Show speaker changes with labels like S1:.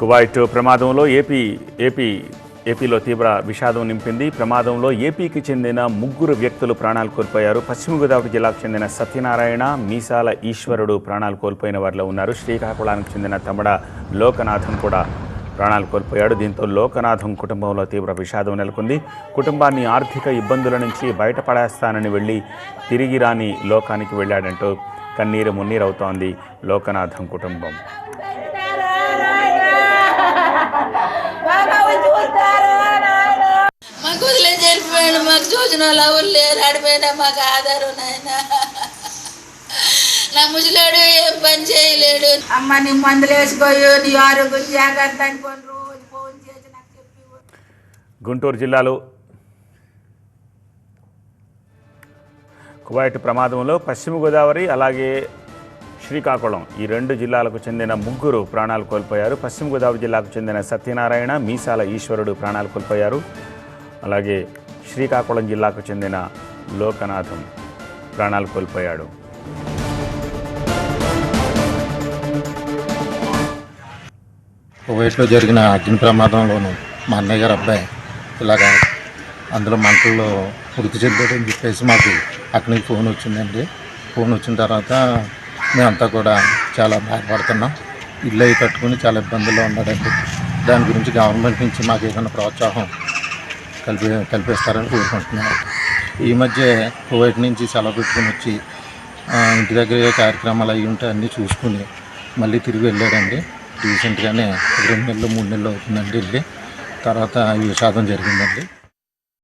S1: Kuwait ప్రమాదంలో AP AP ఏపీలో తీవ్ర విషాదం నింపింది. ప్రమాదంలో ఏపీకి చెందిన ముగ్గురు వ్యక్తులు ప్రాణాలు కోల్పోయారు. పశ్చిమ గోదావరి జిల్లాకు చెందిన సత్యనారాయణ మీసాల ఈశ్వరుడు ప్రాణాలు కోల్పోయిన వారిలో ఉన్నారు. శ్రీకాకుళానికి చెందిన తమడ లోకనాథం కూడా ప్రాణాలు కోల్పోయాడు. దీంతో లోకనాథం కుటుంబంలో తీవ్ర విషాదం నెలకొంది. కుటుంబాన్ని ఆర్థిక ఇబ్బందుల నుంచి బయటపడేస్తానని వెళ్ళి తిరిగి రాని లోకానికి వెళ్ళాడంటూ కన్నీరు మున్నీరవుతోంది లోకనాథం కుటుంబం
S2: మాకు వదిలేసి వెళ్ళిపోయాడు మాకు చూసిన వాళ్ళు ఎవరు లేరు ఆడిపోయినా మాకు ఆధారం నాయన. నా ముసలాడు ఏం పని చేయలేడు.
S3: అమ్మ నీ మందులు వేసుకోయో నీ ఆరోగ్యం జాగ్రత్త అనుకోని రోజు ఫోన్ చేసి నాకు చెప్పి
S1: గుంటూరు జిల్లాలో కువైట్ ప్రమాదంలో పశ్చిమ గోదావరి అలాగే శ్రీకాకుళం ఈ రెండు జిల్లాలకు చెందిన ముగ్గురు ప్రాణాలు కోల్పోయారు. పశ్చిమ గోదావరి జిల్లాకు చెందిన సత్యనారాయణ మీసాల ఈశ్వరుడు ప్రాణాలు కోల్పోయారు. అలాగే శ్రీకాకుళం జిల్లాకు చెందిన లోకనాథం ప్రాణాలు కోల్పోయాడు.
S4: కువైట్లో జరిగిన అగ్ని ప్రమాదంలోనూ మా అన్నయ్య గారు అబ్బాయి ఇలాగా అందులో మంటల్లో మృతి చెందాడని చెప్పేసి మాకు అక్కడి నుంచి ఫోన్ వచ్చిందండి. ఫోన్ వచ్చిన తర్వాత మేమంతా కూడా చాలా బాధపడుతున్నాం. ఇల్లు అయి కట్టుకుని చాలా ఇబ్బందుల్లో ఉన్నాడండి. దాని గురించి గవర్నమెంట్ నుంచి మాకు ఏదైనా ప్రోత్సాహం కల్పి కల్పిస్తారని కోరుకుంటున్నాను. ఈ మధ్య కువైట్ నుంచి సెలవు పెట్టుకుని వచ్చి ఇంటి దగ్గర కార్యక్రమాలు అవి ఉంటే అన్నీ చూసుకుని మళ్ళీ తిరిగి వెళ్ళాడండి. రీసెంట్గానే రెండు నెలలు మూడు నెలలు అవుతుందండి వెళ్ళి. తర్వాత ఈ విషాదం జరిగిందండి.